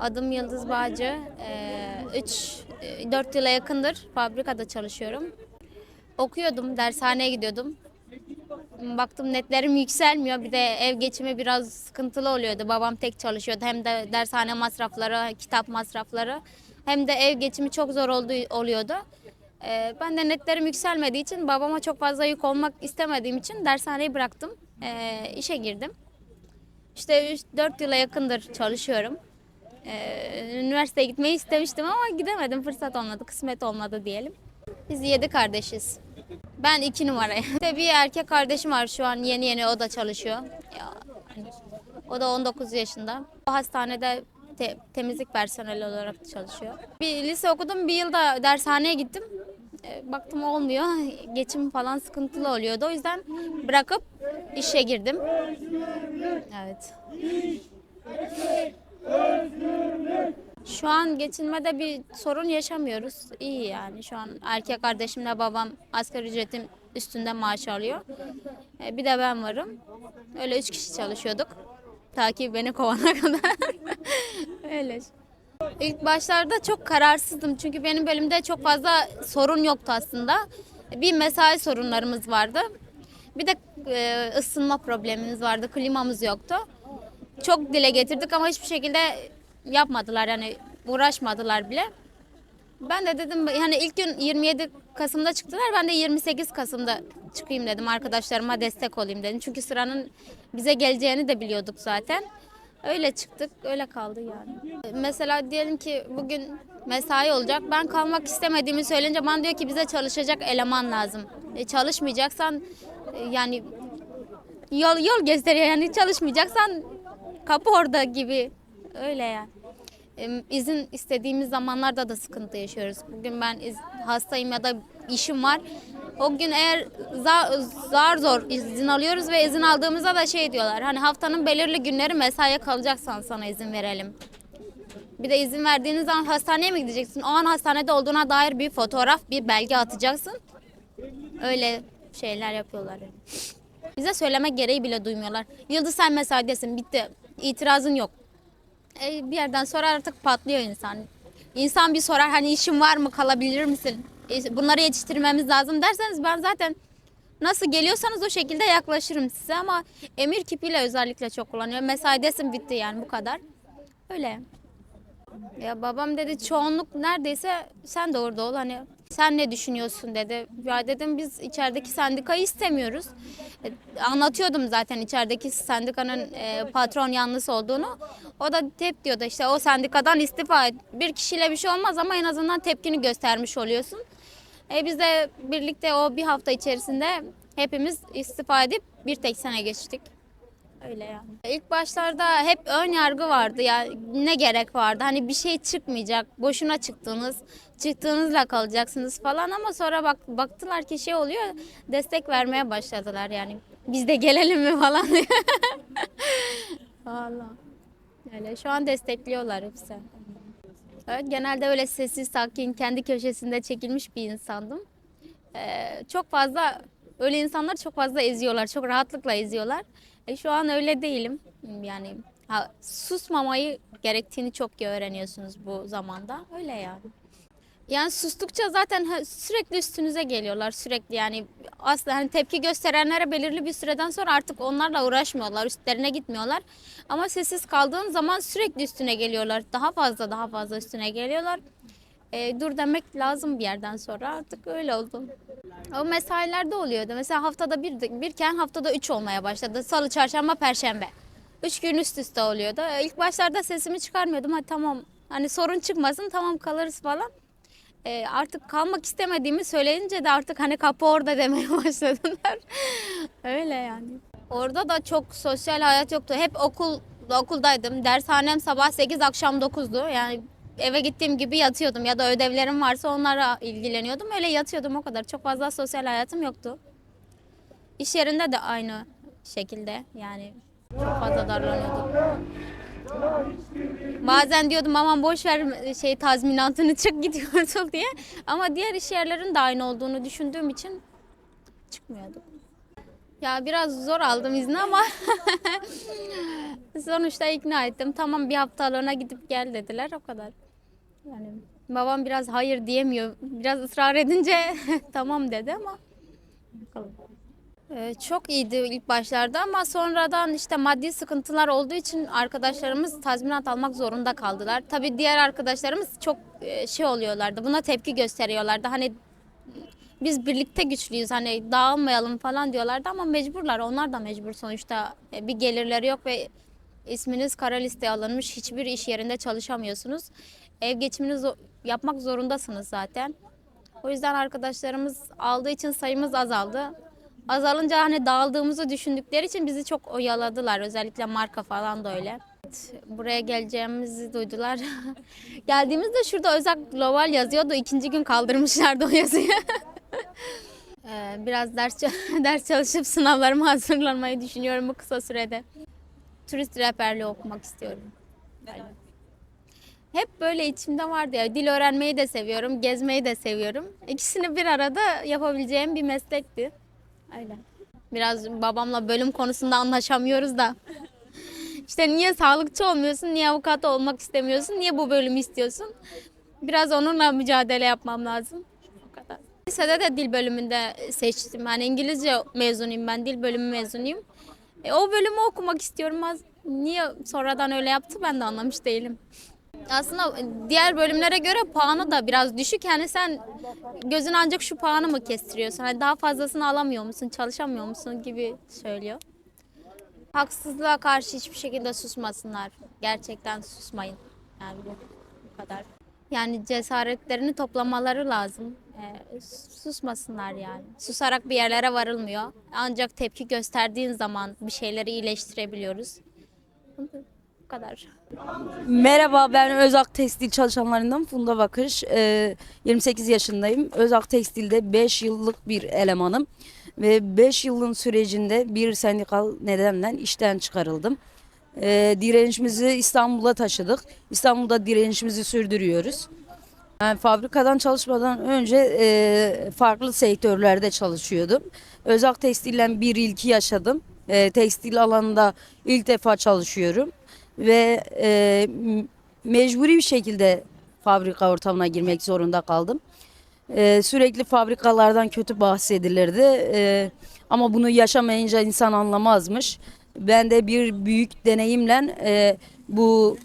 Adım Yıldız Bağcı. 3 4 yıla yakındır fabrikada çalışıyorum. Okuyordum, dershaneye gidiyordum. Baktım netlerim yükselmiyor. Bir de ev geçimi biraz sıkıntılı oluyordu. Babam tek çalışıyordu. Hem de dershane masrafları, kitap masrafları. Hem de ev geçimi çok zor oldu, oluyordu. Ee, ben de netlerim yükselmediği için babama çok fazla yük olmak istemediğim için dershaneyi bıraktım. Ee, işe girdim. İşte 4 yıla yakındır çalışıyorum. Ee, üniversiteye gitmeyi istemiştim ama gidemedim. Fırsat olmadı, kısmet olmadı diyelim. Biz yedi kardeşiz. Ben iki numarayım. İşte bir erkek kardeşim var şu an yeni yeni o da çalışıyor. Ya, o da 19 yaşında. O hastanede te- temizlik personeli olarak çalışıyor. Bir lise okudum, bir yılda dershaneye gittim. E, Baktım olmuyor. Geçim falan sıkıntılı oluyordu. O yüzden bırakıp işe girdim. Evet. Şu an geçinmede bir sorun yaşamıyoruz. İyi yani şu an erkek kardeşimle babam asgari ücretin üstünde maaş alıyor. E, Bir de ben varım. Öyle üç kişi çalışıyorduk. Ta ki beni kovana kadar. Öyle. İlk başlarda çok kararsızdım çünkü benim bölümde çok fazla sorun yoktu aslında. Bir mesai sorunlarımız vardı. Bir de e, ısınma problemimiz vardı. Klimamız yoktu. Çok dile getirdik ama hiçbir şekilde yapmadılar yani uğraşmadılar bile. Ben de dedim yani ilk gün 27 Kasım'da çıktılar. Ben de 28 Kasım'da çıkayım dedim arkadaşlarıma destek olayım dedim. Çünkü sıranın bize geleceğini de biliyorduk zaten. Öyle çıktık, öyle kaldı yani. Mesela diyelim ki bugün mesai olacak. Ben kalmak istemediğimi söyleyince bana diyor ki bize çalışacak eleman lazım. E, çalışmayacaksan e, yani yol yol gösteriyor yani çalışmayacaksan kapı orada gibi. Öyle yani. Em, İzin istediğimiz zamanlarda da sıkıntı yaşıyoruz. Bugün ben iz- hastayım ya da işim var. O gün eğer za- zar zor izin alıyoruz ve izin aldığımızda da şey diyorlar. Hani haftanın belirli günleri mesaiye kalacaksan sana izin verelim. Bir de izin verdiğiniz zaman hastaneye mi gideceksin? O an hastanede olduğuna dair bir fotoğraf, bir belge atacaksın. Öyle şeyler yapıyorlar. Bize söyleme gereği bile duymuyorlar. Yıldız sen mesaidesin bitti. İtirazın yok. E, bir yerden sonra artık patlıyor insan. İnsan bir sorar hani işin var mı kalabilir misin? E, bunları yetiştirmemiz lazım derseniz ben zaten nasıl geliyorsanız o şekilde yaklaşırım size ama emir kipiyle özellikle çok kullanıyorum. Mesaidesin bitti yani bu kadar. Öyle. Ya babam dedi çoğunluk neredeyse sen de orada ol hani sen ne düşünüyorsun dedi. Ya dedim biz içerideki sendikayı istemiyoruz. E, anlatıyordum zaten içerideki sendikanın e, patron yanlısı olduğunu. O da hep diyordu işte o sendikadan istifa et. Bir kişiyle bir şey olmaz ama en azından tepkini göstermiş oluyorsun. E, biz de birlikte o bir hafta içerisinde hepimiz istifa edip bir tek sene geçtik. Öyle yani. İlk başlarda hep ön yargı vardı ya ne gerek vardı hani bir şey çıkmayacak boşuna çıktınız çıktığınızla kalacaksınız falan ama sonra bak baktılar ki şey oluyor destek vermeye başladılar yani biz de gelelim mi falan. Valla. Öyle şu an destekliyorlar hepsi. Evet, genelde öyle sessiz sakin kendi köşesinde çekilmiş bir insandım. Ee, çok fazla öyle insanlar çok fazla eziyorlar. Çok rahatlıkla eziyorlar. E, şu an öyle değilim. Yani ha, susmamayı gerektiğini çok iyi öğreniyorsunuz bu zamanda. Öyle yani. Yani sustukça zaten sürekli üstünüze geliyorlar sürekli yani aslında hani tepki gösterenlere belirli bir süreden sonra artık onlarla uğraşmıyorlar üstlerine gitmiyorlar ama sessiz kaldığın zaman sürekli üstüne geliyorlar daha fazla daha fazla üstüne geliyorlar E, dur demek lazım bir yerden sonra artık öyle oldu. O mesailerde oluyordu mesela haftada bir birken haftada üç olmaya başladı salı çarşamba perşembe üç gün üst üste oluyordu E, ilk başlarda sesimi çıkarmıyordum hadi tamam hani sorun çıkmasın tamam kalırız falan. E, artık kalmak istemediğimi söyleyince de artık hani kapı orada demeye başladılar. Öyle yani. Orada da çok sosyal hayat yoktu. Hep okul okuldaydım. Dershanem sabah 8 akşam 9'du. Yani eve gittiğim gibi yatıyordum ya da ödevlerim varsa onlara ilgileniyordum. Öyle yatıyordum o kadar. Çok fazla sosyal hayatım yoktu. İş yerinde de aynı şekilde yani çok fazla darlanıyordum. Bazen diyordum aman boş ver şey tazminatını çık gidiyorsun diye. Ama diğer iş yerlerin de aynı olduğunu düşündüğüm için çıkmıyordum. Ya biraz zor aldım izni ama sonuçta ikna ettim. Tamam bir haftalığına gidip gel dediler o kadar. Yani babam biraz hayır diyemiyor. Biraz ısrar edince tamam dedi ama bakalım. Ee, çok iyiydi ilk başlarda ama sonradan işte maddi sıkıntılar olduğu için arkadaşlarımız tazminat almak zorunda kaldılar. Tabii diğer arkadaşlarımız çok e, şey oluyorlardı. Buna tepki gösteriyorlardı. Hani biz birlikte güçlüyüz hani dağılmayalım falan diyorlardı ama mecburlar. Onlar da mecbur sonuçta. E, Bir gelirleri yok ve isminiz kara listeye alınmış. Hiçbir iş yerinde çalışamıyorsunuz. Ev geçimini yapmak zorundasınız zaten. O yüzden arkadaşlarımız aldığı için sayımız azaldı. Azalınca hani dağıldığımızı düşündükleri için bizi çok oyaladılar. Özellikle marka falan da öyle. Evet, Buraya geleceğimizi duydular. Geldiğimizde şurada Özak Global yazıyordu. İkinci gün kaldırmışlardı o yazıyı. Ee, Biraz ders ders çalışıp sınavlarıma hazırlanmayı düşünüyorum bu kısa sürede. Turist rehberliği okumak istiyorum. Öyle. Hep böyle içimde vardı ya. Dil öğrenmeyi de seviyorum, gezmeyi de seviyorum. İkisini bir arada yapabileceğim bir meslekti. Öyle. Biraz babamla bölüm konusunda anlaşamıyoruz da. İşte niye sağlıkçı olmuyorsun, niye avukat olmak istemiyorsun, niye bu bölümü istiyorsun? Biraz onunla mücadele yapmam lazım. O kadar. Lisede de dil bölümünde seçtim. Yani İngilizce mezunuyum ben, dil bölümü mezunuyum. E, o bölümü okumak istiyorum. Niye sonradan öyle yaptı ben de anlamış değilim. Aslında diğer bölümlere göre puanı da biraz düşük. Yani sen gözün ancak şu puanı mı kestiriyorsun? Hani daha fazlasını alamıyor musun, çalışamıyor musun gibi söylüyor. Haksızlığa karşı hiçbir şekilde susmasınlar. Gerçekten susmayın. Yani bu, kadar. Yani cesaretlerini toplamaları lazım. Ee, susmasınlar yani. Susarak bir yerlere varılmıyor. Ancak tepki gösterdiğin zaman bir şeyleri iyileştirebiliyoruz. Bu kadar. Merhaba ben Özak Tekstil çalışanlarından Funda Bakış. Ee, 28 yaşındayım. Özak Tekstil'de 5 yıllık bir elemanım. Ve 5 yılın sürecinde bir sendikal nedenle işten çıkarıldım. Ee, direnişimizi İstanbul'a taşıdık. İstanbul'da direnişimizi sürdürüyoruz. Yani fabrikadan çalışmadan önce e, farklı sektörlerde çalışıyordum. Özak Tekstil'le bir ilki yaşadım. E, tekstil alanında ilk defa çalışıyorum ve e, mecburi bir şekilde fabrika ortamına girmek zorunda kaldım. E, sürekli fabrikalardan kötü bahsedilirdi E, ama bunu yaşamayınca insan anlamazmış. Ben de bir büyük deneyimle e, bu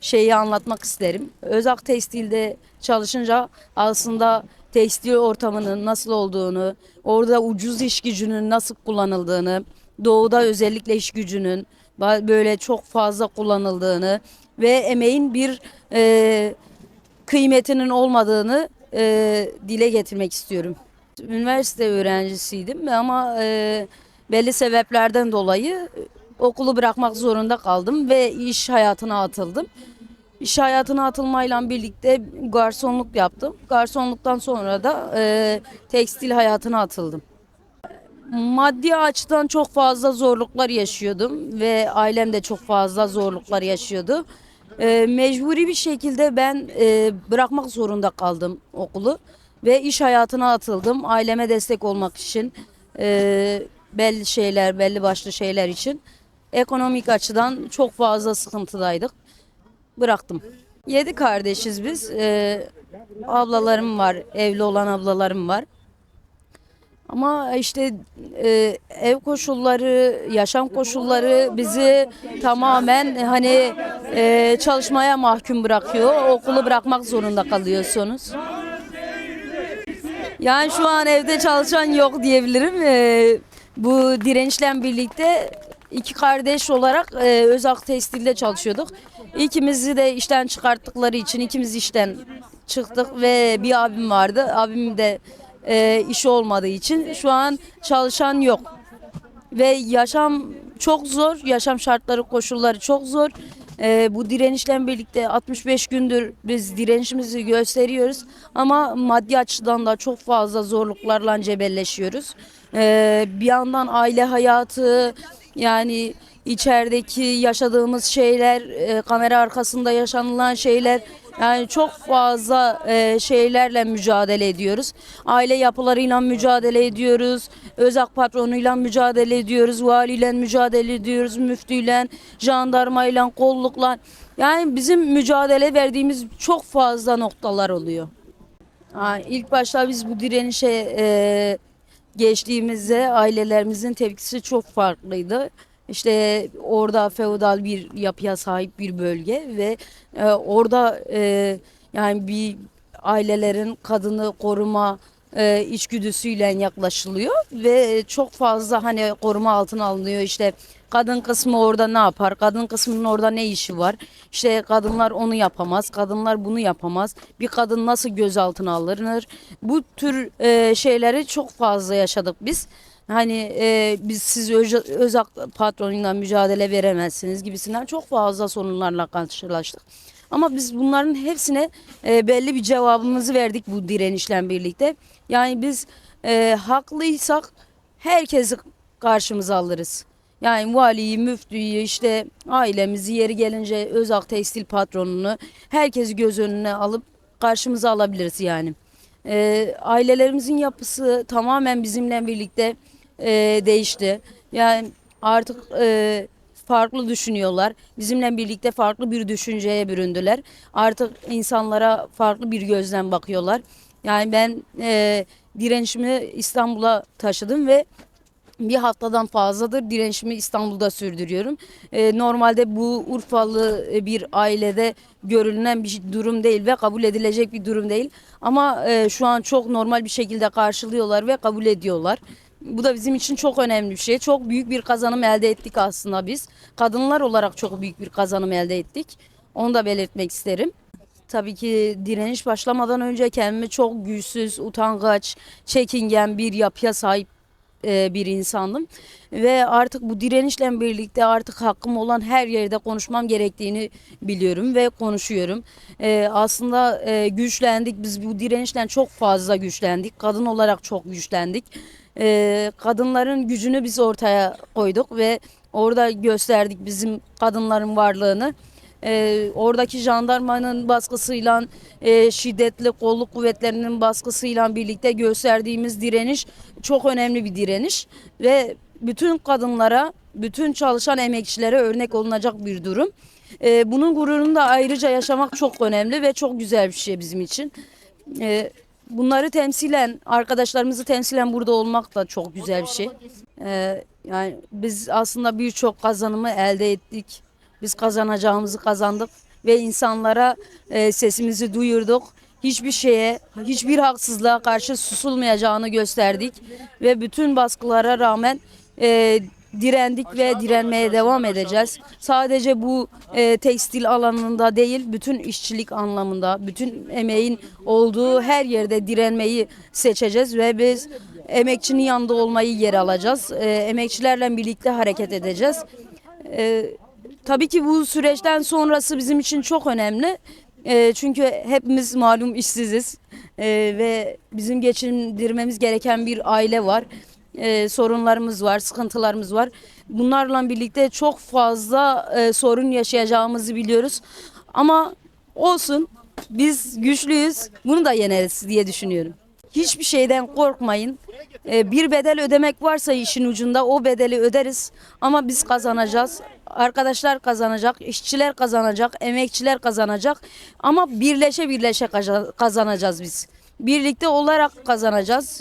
şeyi anlatmak isterim. Özak Tekstil'de çalışınca aslında tekstil ortamının nasıl olduğunu, orada ucuz iş gücünün nasıl kullanıldığını, doğuda özellikle iş gücünün böyle çok fazla kullanıldığını ve emeğin bir e, kıymetinin olmadığını e, dile getirmek istiyorum. Üniversite öğrencisiydim ama e, belli sebeplerden dolayı okulu bırakmak zorunda kaldım ve iş hayatına atıldım. İş hayatına atılmayla birlikte garsonluk yaptım. Garsonluktan sonra da e, tekstil hayatına atıldım. Maddi açıdan çok fazla zorluklar yaşıyordum ve ailem de çok fazla zorluklar yaşıyordu. E, mecburi bir şekilde ben e, bırakmak zorunda kaldım okulu ve iş hayatına atıldım. Aileme destek olmak için e, belli şeyler, belli başlı şeyler için ekonomik açıdan çok fazla sıkıntıdaydık. Bıraktım. Yedi kardeşiz biz. E, ablalarım var, evli olan ablalarım var. Ama işte e, ev koşulları, yaşam koşulları bizi tamamen hani e, çalışmaya mahkum bırakıyor. Okulu bırakmak zorunda kalıyorsunuz. Yani şu an evde çalışan yok diyebilirim. E, bu dirençle birlikte iki kardeş olarak e, Özak Tekstil'de çalışıyorduk. İkimizi de işten çıkarttıkları için ikimiz işten çıktık ve bir abim vardı. Abim de e, işi olmadığı için şu an çalışan yok. Ve yaşam çok zor, yaşam şartları, koşulları çok zor. E, bu direnişle birlikte 65 gündür biz direnişimizi gösteriyoruz. Ama maddi açıdan da çok fazla zorluklarla cebelleşiyoruz. E, bir yandan aile hayatı, yani içerideki yaşadığımız şeyler, e, kamera arkasında yaşanılan şeyler Yani çok fazla e, şeylerle mücadele ediyoruz. Aile yapılarıyla mücadele ediyoruz. Özak patronuyla mücadele ediyoruz. Valiyle mücadele ediyoruz. Müftüyle, jandarmayla, kollukla. Yani bizim mücadele verdiğimiz çok fazla noktalar oluyor. Ha, ilk başta biz bu direnişe e, geçtiğimizde ailelerimizin tepkisi çok farklıydı. İşte orada feodal bir yapıya sahip bir bölge ve e, orada e, yani bir ailelerin kadını koruma e, içgüdüsüyle yaklaşılıyor ve çok fazla hani koruma altına alınıyor. İşte kadın kısmı orada ne yapar? Kadın kısmının orada ne işi var? İşte kadınlar onu yapamaz kadınlar bunu yapamaz. Bir kadın nasıl gözaltına alınır? Bu tür e, şeyleri çok fazla yaşadık biz hani e, biz siz öz, özak patronuyla mücadele veremezsiniz gibisinden çok fazla sorunlarla karşılaştık. Ama biz bunların hepsine e, belli bir cevabımızı verdik bu direnişle birlikte. Yani biz e, haklıysak herkesi karşımıza alırız. Yani valiyi, müftüyü, işte ailemizi yeri gelince Özak Tekstil patronunu herkesi göz önüne alıp karşımıza alabiliriz yani. E, ailelerimizin yapısı tamamen bizimle birlikte e, değişti. Yani artık e, farklı düşünüyorlar. Bizimle birlikte farklı bir düşünceye büründüler. Artık insanlara farklı bir gözden bakıyorlar. Yani ben e, direnişimi İstanbul'a taşıdım ve bir haftadan fazladır direnişimi İstanbul'da sürdürüyorum. E, normalde bu Urfalı e, bir ailede görülen bir durum değil ve kabul edilecek bir durum değil. Ama e, şu an çok normal bir şekilde karşılıyorlar ve kabul ediyorlar. Bu da bizim için çok önemli bir şey. Çok büyük bir kazanım elde ettik aslında biz. Kadınlar olarak çok büyük bir kazanım elde ettik. Onu da belirtmek isterim. Tabii ki direniş başlamadan önce kendimi çok güçsüz, utangaç, çekingen bir yapıya sahip e, bir insandım. Ve artık bu direnişle birlikte artık hakkım olan her yerde konuşmam gerektiğini biliyorum ve konuşuyorum. E, aslında e, güçlendik. Biz bu direnişle çok fazla güçlendik. Kadın olarak çok güçlendik. E, kadınların gücünü biz ortaya koyduk ve orada gösterdik bizim kadınların varlığını. Ee, oradaki jandarmanın baskısıyla e, şiddetli kolluk kuvvetlerinin baskısıyla birlikte gösterdiğimiz direniş çok önemli bir direniş ve bütün kadınlara, bütün çalışan emekçilere örnek olunacak bir durum. Ee, bunun gururunu da ayrıca yaşamak çok önemli ve çok güzel bir şey bizim için. Ee, bunları temsilen, arkadaşlarımızı temsilen burada olmak da çok güzel bir şey. Ee, yani biz aslında birçok kazanımı elde ettik. Biz kazanacağımızı kazandık ve insanlara e, sesimizi duyurduk. Hiçbir şeye, hiçbir haksızlığa karşı susulmayacağını gösterdik ve bütün baskılara rağmen e, direndik ve direnmeye devam edeceğiz. Sadece bu e, tekstil alanında değil, bütün işçilik anlamında, bütün emeğin olduğu her yerde direnmeyi seçeceğiz ve biz emekçinin yanında olmayı yer alacağız. E, emekçilerle birlikte hareket edeceğiz. E, Tabii ki bu süreçten sonrası bizim için çok önemli. Ee, çünkü hepimiz malum işsiziz Ee, ve bizim geçindirmemiz gereken bir aile var. Ee, sorunlarımız var, sıkıntılarımız var. Bunlarla birlikte çok fazla e, sorun yaşayacağımızı biliyoruz. Ama olsun biz güçlüyüz bunu da yeneriz diye düşünüyorum. Hiçbir şeyden korkmayın. Ee, bir bedel ödemek varsa işin ucunda o bedeli öderiz. Ama biz kazanacağız. Arkadaşlar kazanacak, işçiler kazanacak, emekçiler kazanacak. Ama birleşe birleşe kaza- kazanacağız biz. Birlikte olarak kazanacağız.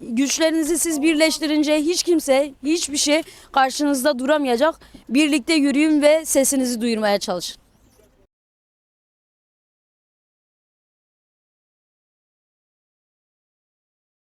Güçlerinizi siz birleştirince hiç kimse, hiçbir şey karşınızda duramayacak. Birlikte yürüyün ve sesinizi duyurmaya çalışın.